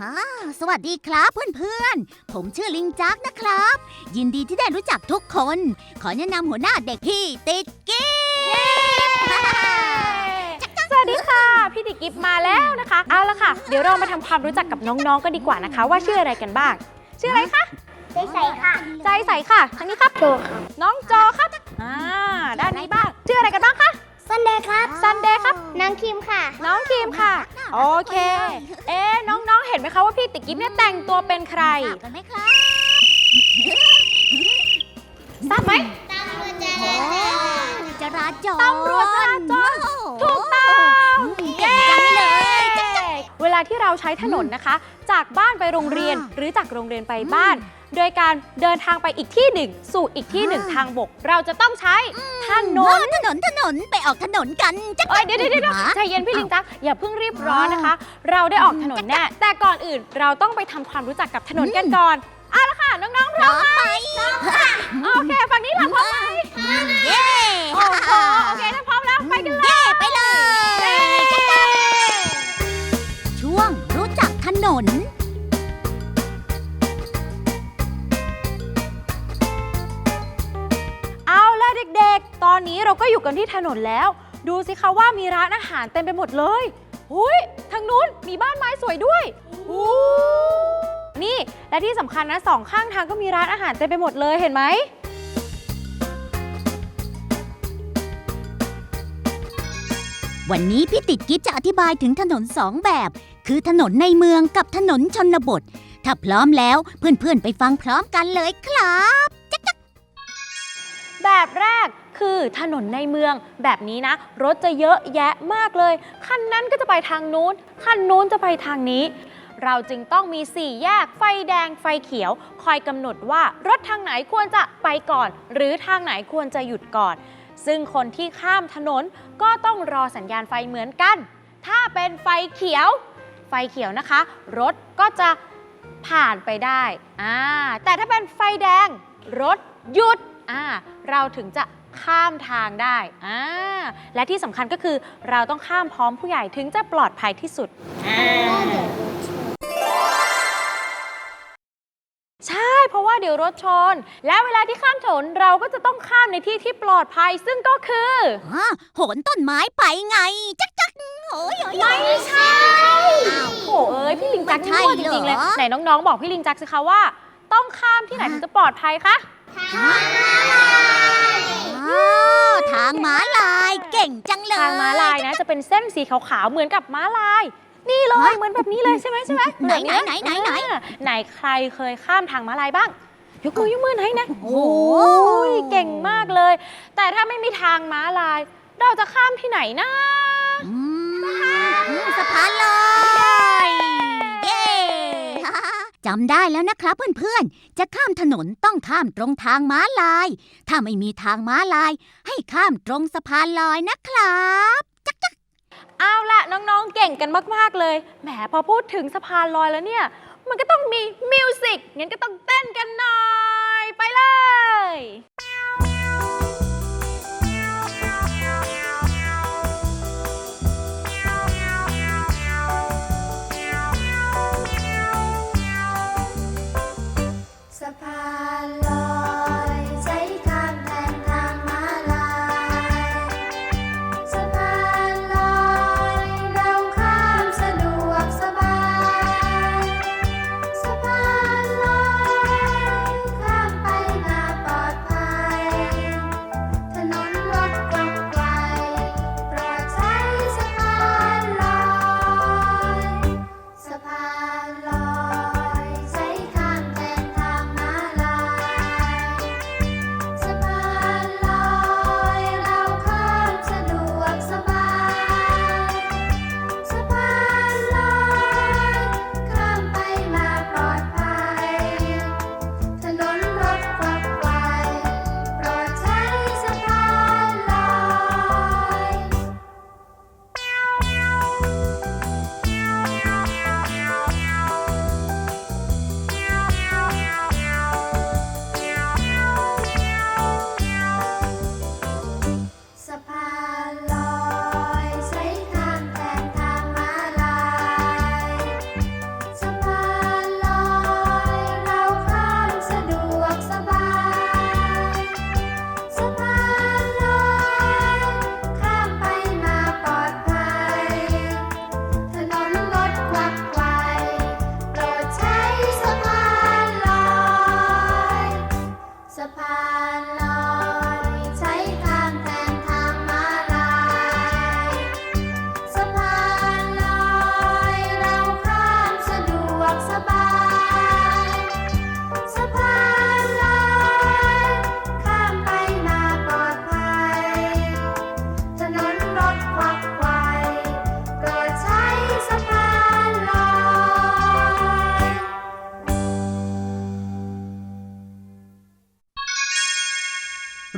ฮ่าสวัสดีครับเพื่อนๆ ผมชื่อลิงจักนะครับ ยินดีที่ได้รู้จักทุกคน ขอแนะนำหัวหน้าเด็กพี่ติดกิ๊บสวัสดีค่ะ พี่ติกิฟมาแล้วนะคะ เอาละค่ะ เดี๋ยวเรามาทำความรู้จักกับน้องๆกันดีกว่านะคะ ว่าชื่ออะไรกันบ้าง ชื่ออะไรคะได้ใส่ค่ะ ใจใสค่ะทางนี้ครับโจครับ น้องจอครับอ่าด้านนี้บ้าง ชื่ออะไรกันบ้างคะ ซันเดย์ครับ ซันเดย์ครับนางคิมค่ะ น้องครีมค่ะ โอเค เอ๊ะน้องๆ เห็นไหมคะว่าพี่ติกิฟเนี่ยแต่งตัวเป็นใครทราบกันไหมครับทราบไหมตำรวจจโอ้จราจรตำรวจจราจร โอ้ ถูกต้อง เก่งจังเลย เว ลาที่เราใช้ถนนนะคะ จากบ้านไปโรงเรียนอ่าหรือจากโรงเรียนไปบ้าน โดยการเดินทางไปอีกที่หนึ่ง สู่อีกที่หนึ่งอ่าทางบก เราจะต้องใช้ถนโอ้นถนนถนนไปออกถนนกันจักเอ้ยเดี๋ยวเดี๋ยวเดี๋ยวฮะใจเย็นพี่ลิงจักอย่าเพิ่งรีบร้อนนะคะ เราได้ออกถนนแน่แต่ก่อนอื่นเราต้องไปทำความรู้จักกับถนนกันก่อนเอาละค่ะน้องๆพพร้ร้ออมมไปโอเคฝั่งนี้ล่ะพร้อมไหมเย้โอ้โหโอเคถ้าพร้อมแล้วไปกันเลย เย้ไปเลย น เอาล่ะเด็กๆ ตอนนี้เราก็อยู่กันที่ถนนแล้ว ดูสิคะว่ามีร้านอาหารเต็มไปหมดเลยหุยทางนู้นมีบ้านไม้สวยด้วยหูนี่ และที่สำคัญนะสองข้างทางก็มีร้านอาหารเต็มไปหมดเลยเห็นไหมวันนี้พี่ติดกิ๊บจะอธิบายถึงถนนสองแบบ คือถนนในเมืองกับถนนชนบท ถ้าพร้อมแล้วเพื่อนๆไปฟังพร้อมกันเลยครับแบบแรกคือถนนในเมืองแบบนี้นะ รถจะเยอะแยะมากเลยคันนั้นก็จะไปทางนู้นคันนู้นจะไปทางนี้ เราจึงต้องมีสี่แยกไฟแดงไฟเขียว คอยกำหนดว่ารถทางไหนควรจะไปก่อน หรือทางไหนควรจะหยุดก่อน ซึ่งคนที่ข้ามถนนก็ต้องรอสัญญาณไฟเหมือนกัน ถ้าเป็นไฟเขียว ไฟเขียวนะคะ รถก็จะผ่านไปได้อ่าแต่ถ้าเป็นไฟแดง รถหยุดอ่าเราถึงจะข้ามทางได้อ่าและที่สำคัญก็คือเราต้องข้ามพร้อมผู้ใหญ่ถึงจะปลอดภัยที่สุดอ่า ว่าเดี๋ยวรถชน และเวลาที่ข้ามถนนเราก็จะต้องข้ามในที่ที่ปลอดภัยซึ่งก็คืออ่าโหนต้นไม้ไปไง จักจักโอ้ยโอ้ยโอ้ยไม่ใช่อ้าวโหเอ้ยพี่ลิงจักมันใช่นี่มั่วจริงๆเลยเหรอไหนน้องๆ บอกพี่ลิงจักสิคะว่า ต้องข้ามที่ไหนถึงจะปลอดภัยคะอ้าวทางม้าลายเก่งจังเลยทางม้าลายนะจะเป็นเส้นสีขาวๆเหมือนกับม้าลาย นี่เลยฮะเหมือนแบบนี้เลยใช่ไหมใช่ไหมไหนแบบไหนไหนไหนไหนอ่าไหนใครเคยข้ามทางม้าลายบ้างยกมือยกมือไหนนะโอ้โหยเก่งมากเลย แต่ถ้าไม่มีทางม้าลาย เราจะข้ามที่ไหนนะอืมสะพานลอยเย้จำได้แล้วนะครับเพื่อนๆ จะข้ามถนนต้องข้ามตรงทางม้าลาย ถ้าไม่มีทางม้าลาย ให้ข้ามตรงสะพานลอยนะครับ เอาละน้องๆ เก่งกันมากๆเลย แหมพอพูดถึงสะพานลอยแล้วเนี่ย มันก็ต้องมีมิวสิกงั้นก็ต้องเต้นกันหน่อย ไปเลย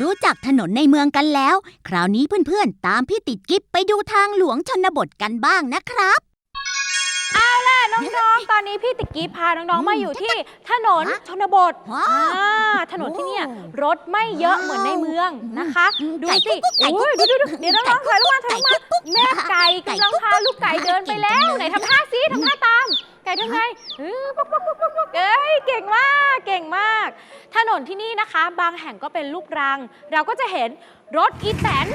รู้จักถนนในเมืองกันแล้ว คราวนี้เพื่อนๆ ตามพี่ติดกิฟไปดูทางหลวงชนบทกันบ้างนะครับน้องๆ ตอนนี้พี่ติกกี้พาน้องๆ มาอยู่ที่ถนนฮะชนบทว้าอ่าวถนนที่เนี่ยรถไม่เยอะเหมือนในเมืองนะคะอืมดูไก่สิกุ๊กไก่อุ้ยกุ๊ดูกดูดูเดี๋ยวน้องๆถอยลงมาถอยลงมา แม่ไก่ไก่กำลังพาลูกไก่เดินไปแล้ว ไหนทำท่าซิทำท่าตาม ไก่ทำไงเออปุ๊กปุ๊กปุ๊กปุ๊กปุ๊กเอ้ยเก่งมากเก่งมาก ถนนที่นี่นะคะ บางแห่งก็เป็นลูกรัง เราก็จะเห็นรถอีแตน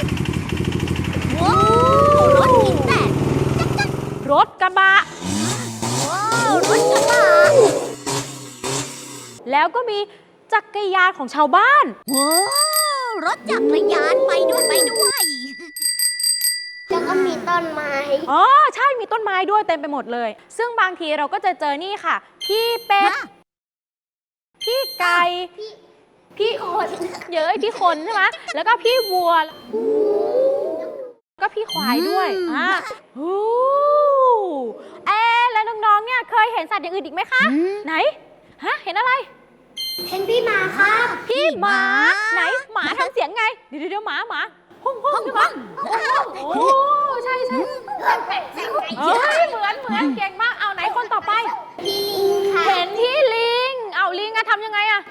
ว้าวรถอีแตนรถกระบะว้าวรถกระบะ แล้วก็มีจักรยานของชาวบ้านว้าวรถจักรยานไปด้วยไปด้วยแล้วก็มี ต้นไม้ อ๋อใช่มีต้นไม้ด้วยเต็มไปหมดเลย ซึ่งบางทีเราก็จะเจอนี่ค่ะ พี่เป็ดฮะพี่ไก่พี่คนเยอะพี่คนใช่ไหมแล้วก็พี่วัว ก็พี่ควายด้วยอืมอ่าโอ้เอ๊ะแล้วน้องๆ เนี่ยเคยเห็นสัตว์อย่างอื่นอีกไหมคะอืมไหน ฮะ เห็นอะไร เห็นพี่หมาครับ พี่หมาหมา ไหน หมาทำเสียงไง เดี๋ยวเดี๋ยวหมาหมา ห้องห้องใช่ไหมโอ้ใช่ใช่เฮ้ยเหมือนเหมือนเก่งมากเอาไหนคนต่อไป พี่ลิงค่ะเห็นที่ลิง เอาลิงอะทำยังไงอะ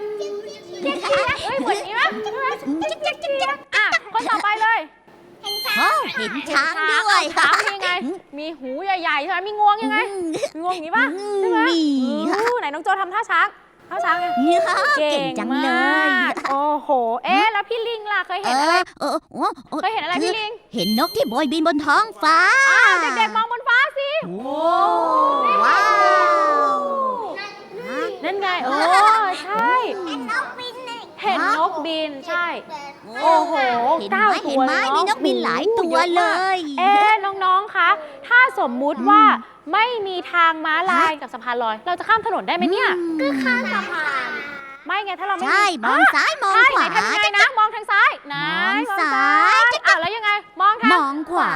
เจ๊กเจ๊กเอ้ยเหมือนนี้ไหมใช่ไหมเจ๊กเจ๊กเจ๊กอะคนต่อไปเลยว้าวเห็นช้างด้วยช้างยังไง มีหูใหญ่ๆใช่ไหมมีงวงยังไงมีงวงอย่างนี้ป่ะใช่ไหมไหนน้องโจทำท่าช้าง ท่าช้างไงเก่งจังเลย มากโอ้โห เอ๊ะแล้วพี่ลิงล่ะเคยเอเห็นอะไรอเออโอ้โอ้เคยเห็นอะไรพี่ลิงเห็นนกที่โบยบินบนท้องฟ้าอ้าวเด็กๆมองบนฟ้าสิโอ้ว้าว นั่นไงโอ้ใช่นกบินเนี่ยเห็นนกบินใช่ โอ้โหเห็นเก้าไหมตัเห็นวไหมเลยเนอะมีนกบินหลายตัวเลย เอ๊ะน้องๆ คะ ถ้าสมมุติว่า ไม่มีทางม้าลายกับสะพานลอย เราจะข้ามถนนได้ไหมเนี่ย ก็ข้ามสะพาน ไม่ไงถ้าเราไม่ใช่ มองซ้ายมองใช่ขไหนวาทำยังไงนะ มองทางซ้ายไหนมองมองซ้าซ้ายยอ้าวแล้วยังไง มองทางมองขวา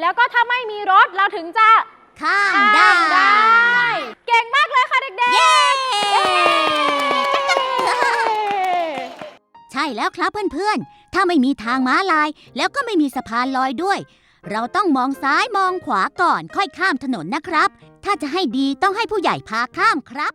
แล้วก็ถ้าไม่มีรถเราถึงจะข้ามข้ามได้ได้เก่งมากเลยค่ะเด็กๆเย้เย้ใช่แล้วครับเพื่อนๆ ถ้าไม่มีทางม้าลาย แล้วก็ไม่มีสะพานลอยด้วย เราต้องมองซ้ายมองขวาก่อนค่อยข้ามถนนนะครับ ถ้าจะให้ดีต้องให้ผู้ใหญ่พาข้ามครับ